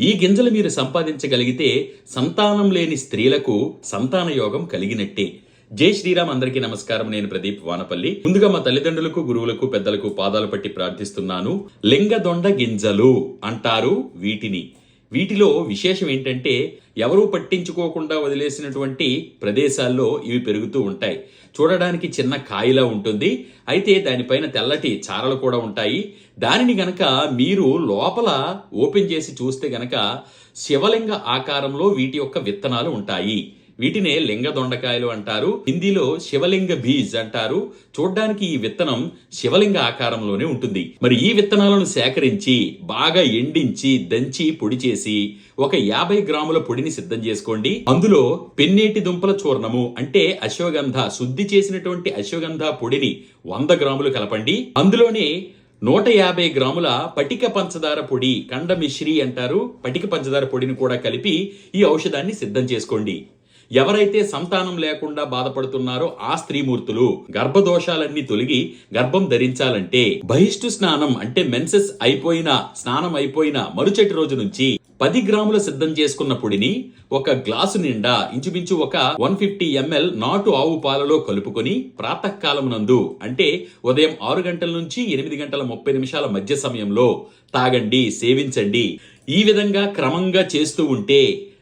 ఈ గింజలు మీరు సంపాదించగలిగితే సంతానం లేని స్త్రీలకు సంతాన యోగం కలిగినట్టే. జై శ్రీరామ్ అందరికీ నమస్కారం. నేను ప్రదీప్ వానపల్లి. ముందుగా మా తల్లిదండ్రులకు గురువులకు పెద్దలకు పాదాలు పట్టి ప్రార్థిస్తున్నాను. లింగదొండ గింజలు అంటారు వీటిని. వీటిలో విశేషం ఏంటంటే ఎవరూ పట్టించుకోకుండా వదిలేసినటువంటి ప్రదేశాల్లో ఇవి పెరుగుతూ ఉంటాయి. చూడడానికి చిన్న కాయలా ఉంటుంది. అయితే దానిపైన తెల్లటి చారలు కూడా ఉంటాయి. దానిని గనక మీరు లోపల ఓపెన్ చేసి చూస్తే గనక శివలింగ ఆకారంలో వీటి యొక్క విత్తనాలు ఉంటాయి. వీటినే లింగ దొండకాయలు అంటారు. హిందీలో శివలింగ బీజ్ అంటారు. చూడ్డానికి ఈ విత్తనం శివలింగ ఆకారంలోనే ఉంటుంది. మరి ఈ విత్తనాలను సేకరించి బాగా ఎండించి దంచి పొడి చేసి ఒక యాభై గ్రాముల పొడిని సిద్ధం చేసుకోండి. అందులో పెన్నేటి దుంపల చూర్ణము అంటే అశ్వగంధ శుద్ధి చేసినటువంటి అశ్వగంధ పొడిని వంద గ్రాములు కలపండి. అందులోనే నూట యాభై గ్రాముల పటిక పంచదార పొడి కండమిశ్రీ అంటారు. పటిక పంచదార పొడిని కూడా కలిపి ఈ ఔషధాన్ని సిద్ధం చేసుకోండి. ఎవరైతే సంతానం లేకుండా బాధపడుతున్నారో ఆ స్త్రీమూర్తులు గర్భదోషాలన్నీ తొలగి గర్భం ధరించాలంటే బహిష్టు స్నానం అంటే మెన్సెస్ అయిపోయిన స్నానం అయిపోయిన మరుచటి రోజు నుంచి పది గ్రాముల సిద్ధం చేసుకున్న పొడిని ఒక గ్లాసు నిండా ఇంచుమించు ఒక వన్ ఫిఫ్టీ ఎంఎల్ నాటు ఆవు పాలలో కలుపుకొని ప్రాతకాలం నందు అంటే ఉదయం ఆరు గంటల నుంచి ఎనిమిది గంటల ముప్పై నిమిషాల మధ్య సమయంలో తాగండి సేవించండి. ఈ విధంగా క్రమంగా చేస్తూ ఉంటే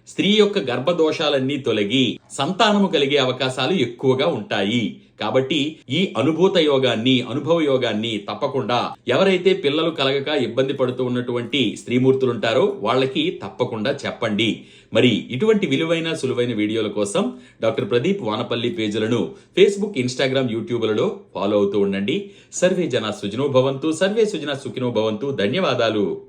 స్త్రీ యొక్క గర్భదోషాలన్నీ తొలగి సంతానము కలిగే అవకాశాలు ఎక్కువగా ఉంటాయి. కాబట్టి ఈ అనుభూత యోగాన్ని అనుభవ యోగాన్ని తప్పకుండా ఎవరైతే పిల్లలు కలగక ఇబ్బంది పడుతూ ఉన్నటువంటి స్త్రీమూర్తులుంటారో వాళ్ళకి తప్పకుండా చెప్పండి. మరి ఇటువంటి విలువైన సులువైన వీడియోల కోసం డాక్టర్ ప్రదీప్ వానపల్లి పేజీలను ఫేస్బుక్ ఇన్స్టాగ్రామ్ యూట్యూబ్లలో ఫాలో అవుతూ ఉండండి. సర్వే జన సుజనో భవంతు సర్వే సుజన సుఖినో భవంతు. ధన్యవాదాలు.